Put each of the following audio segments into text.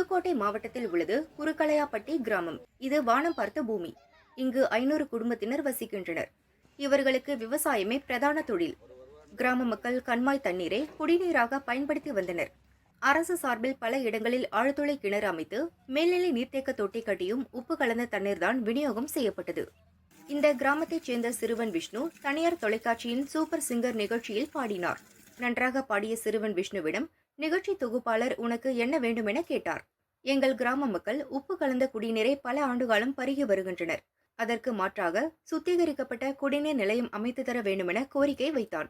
புதுக்கோட்டை மாவட்டத்தில் உள்ளது குருக்கலையாப்பட்டி கிராமம். இது வானம் பார்த்த பூமி. இங்கு ஐநூறு குடும்பத்தினர் வசிக்கின்றனர். இவர்களுக்கு விவசாயமே பிரதான தொழில். கிராம மக்கள் கண்மாய் தண்ணீரை குடிநீராக பயன்படுத்தி வந்தனர். அரசு சார்பில் பல இடங்களில் ஆழ்துளை கிணறு அமைத்து மேல்நிலை நீர்த்தேக்க தொட்டி கட்டியும் உப்பு கலந்த தண்ணீர்தான் விநியோகம் செய்யப்பட்டது. இந்த கிராமத்தைச் சேர்ந்த சிறுவன் விஷ்ணு தனியார் தொலைக்காட்சியின் சூப்பர் சிங்கர் நிகழ்ச்சியில் பாடினார். நன்றாக பாடிய சிறுவன் விஷ்ணுவிடம் நிகழ்ச்சி தொகுப்பாளர் உனக்கு என்ன வேண்டுமென கேட்டார். எங்கள் கிராம மக்கள் உப்பு கலந்த குடிநீரை பல ஆண்டுகாலம் பருகி வருகின்றனர். அதற்கு மாற்றாக சுத்திகரிக்கப்பட்ட குடிநீர் நிலையம் அமைத்து தர வேண்டுமென கோரிக்கை வைத்தான்.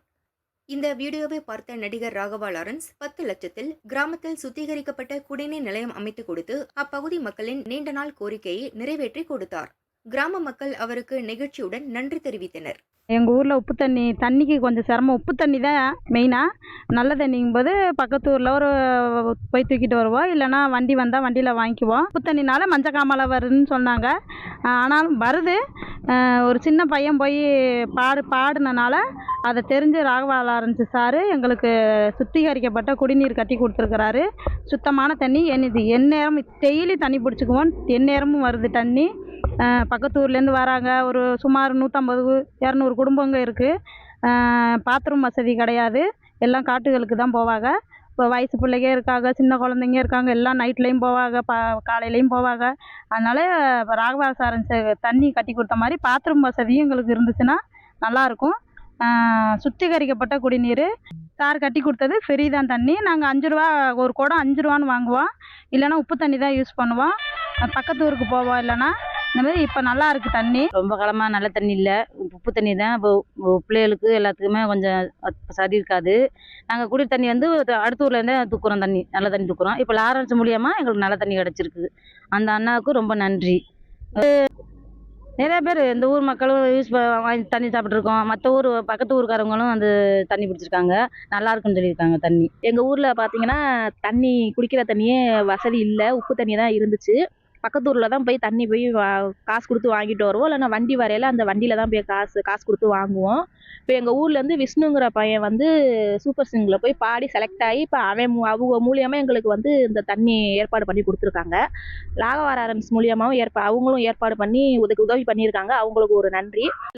இந்த வீடியோவை பார்த்த நடிகர் ராகவா லாரன்ஸ் பத்து லட்சத்தில் கிராமத்தில் சுத்திகரிக்கப்பட்ட குடிநீர் நிலையம் அமைத்து கொடுத்து அப்பகுதி மக்களின் நீண்ட நாள் கோரிக்கையை நிறைவேற்றி கொடுத்தார். கிராம மக்கள் அவருக்கு நெகிழ்ச்சியுடன் நன்றி தெரிவித்தனர். எங்கள் ஊரில் உப்பு தண்ணி தண்ணிக்கு கொஞ்சம் சிரமம். உப்பு தண்ணி தான் மெயினாக நல்ல தண்ணிங்கும்போது பக்கத்து ஊரில் ஒரு போய் தூக்கிட்டு வருவோம். இல்லைன்னா வண்டி வந்தால் வண்டியில் வாங்கிக்குவோம். உப்பு தண்ணினால மஞ்சள் காமலை வருதுன்னு சொன்னாங்க. ஆனாலும் வருது. ஒரு சின்ன பையன் போய் பாடு பாடினனால அதை தெரிஞ்சு ராகவா லாரன்ஸ் சார். எங்களுக்கு சுத்திகரிக்கப்பட்ட குடிநீர் கட்டி கொடுத்துருக்குறாரு. சுத்தமான தண்ணி என்னது எந்நேரமும் டெய்லி தண்ணி பிடிச்சிக்குவோம். எந்நேரமும் வருது தண்ணி. பக்கத்து ஊர்லேருந்து வராங்க. ஒரு சுமார் நூற்றம்பது இரநூறு குடும்பங்க இருக்குது பாத்ரூம் வசதி கிடையாது. எல்லாம் காட்டுகளுக்கு தான் போவாங்க. இப்போ வயசு பிள்ளைங்க இருக்காங்க சின்ன குழந்தைங்க இருக்காங்க எல்லாம் நைட்லேயும் போவாங்க பா காலையிலையும் போவாங்க. அதனால் இப்போ ராகவா சாரன் தண்ணி கட்டி கொடுத்த மாதிரி பாத்ரூம் வசதியும் எங்களுக்கு இருந்துச்சுன்னா நல்லாயிருக்கும். சுத்திகரிக்கப்பட்ட குடிநீர். சார் கட்டி கொடுத்தது ஃப்ரீ தான் தண்ணி. நாங்கள் அஞ்சு ரூபா ஒரு குடம் அஞ்சு ரூபான்னு வாங்குவோம். இல்லைன்னா உப்பு தண்ணி தான் யூஸ் பண்ணுவோம். பக்கத்து ஊருக்கு போவோம் இல்லைன்னா இந்த மாதிரி இப்போ நல்லா இருக்குது தண்ணி. ரொம்ப காலமாக நல்ல தண்ணி இல்லை. உப்பு தண்ணி தான் இப்போ பிள்ளைகளுக்கு எல்லாத்துக்குமே கொஞ்சம் சரி இருக்காது. நாங்கள் குடி தண்ணி வந்து அடுத்த ஊர்லேருந்தே தூக்குறோம் தண்ணி. நல்ல தண்ணி தூக்குறோம். இப்போ லாரன்ஸ் மூலியமாக எங்களுக்கு நல்ல தண்ணி கிடச்சிருக்கு. அந்த அண்ணாவுக்கு ரொம்ப நன்றி. நிறைய பேர் இந்த ஊர் மக்களும் யூஸ் வாங்கி தண்ணி சாப்பிட்ருக்கோம் மற்ற ஊர் பக்கத்து ஊருக்காரங்களும் அந்த தண்ணி பிடிச்சிருக்காங்க நல்லா இருக்குன்னு சொல்லியிருக்காங்க தண்ணி. எங்கள் ஊரில் பார்த்தீங்கன்னா தண்ணி குடிக்கிற தண்ணியே வசதி இல்லை. உப்பு தண்ணி தான் இருந்துச்சு. பக்கத்து ஊரில் தான் போய் தண்ணி போய் வா காசு கொடுத்து வாங்கிட்டு வருவோம். இல்லைன்னா வண்டி வரையில் அந்த வண்டியில் தான் போய் காசு காசு கொடுத்து வாங்குவோம். இப்போ எங்கள் ஊர்லேருந்து விஷ்ணுங்கிற பையன் வந்து சூப்பர் சிங்கரில் போய் பாடி செலக்ட் ஆகி இப்போ அவன் மூ- அவங்க மூலியமாக எங்களுக்கு வந்து இந்த தண்ணி ஏற்பாடு பண்ணி கொடுத்துருக்காங்க. லாகவாரன்ஸ் மூலியமாகவும் ஏற்பா அவங்களும் ஏற்பாடு பண்ணி உதவி உதவி பண்ணியிருக்காங்க. அவங்களுக்கு ஒரு நன்றி.